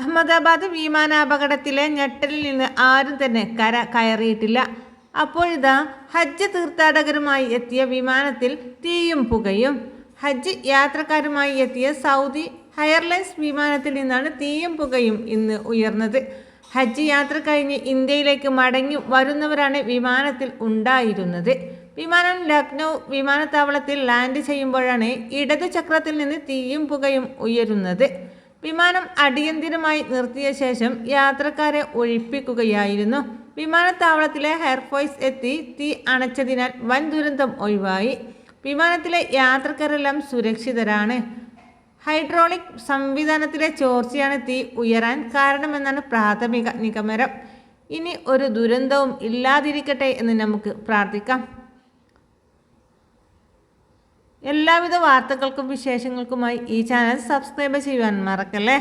അഹമ്മദാബാദ് വിമാനാപകടത്തിലെ ഞെട്ടലിൽ നിന്ന് ആരും തന്നെ കര കയറിയിട്ടില്ല. അപ്പോഴിതാ ഹജ്ജ് തീർത്ഥാടകരുമായി എത്തിയ വിമാനത്തിൽ തീയും പുകയും. ഹജ്ജ് യാത്രക്കാരുമായി എത്തിയ സൗദി ഹയർലൈൻസ് വിമാനത്തിൽ നിന്നാണ് തീയും പുകയും ഇന്ന് ഉയർന്നത്. ഹജ്ജ് യാത്ര കഴിഞ്ഞ് ഇന്ത്യയിലേക്ക് മടങ്ങി വരുന്നവരാണ് വിമാനത്തിൽ ഉണ്ടായിരുന്നത്. വിമാനം ലക്നൗ വിമാനത്താവളത്തിൽ ലാൻഡ് ചെയ്യുമ്പോഴാണ് ഇടതു ചക്രത്തിൽ നിന്ന് തീയും പുകയും ഉയരുന്നത്. വിമാനം അടിയന്തിരമായി നിർത്തിയ ശേഷം യാത്രക്കാരെ ഒഴിപ്പിക്കുകയായിരുന്നു. വിമാനത്താവളത്തിലെ ഹെയർഫോയ്സ് എത്തി തീ അണച്ചതിനാൽ വൻ ദുരന്തം ഒഴിവായി. വിമാനത്തിലെ യാത്രക്കാരെല്ലാം സുരക്ഷിതരാണ്. ഹൈഡ്രോളിക് സംവിധാനത്തിലെ ചോർച്ചയാണ് തീ ഉയരാൻ കാരണമെന്നാണ് പ്രാഥമിക നിഗമനം. ഇനി ഒരു ദുരന്തവും ഇല്ലാതിരിക്കട്ടെ എന്ന് നമുക്ക് പ്രാർത്ഥിക്കാം. എല്ലാവിധ വാർത്തകൾക്കും വിശേഷങ്ങൾക്കുമായി ഈ ചാനൽ സബ്സ്ക്രൈബ് ചെയ്യുവാൻ മറക്കല്ലേ?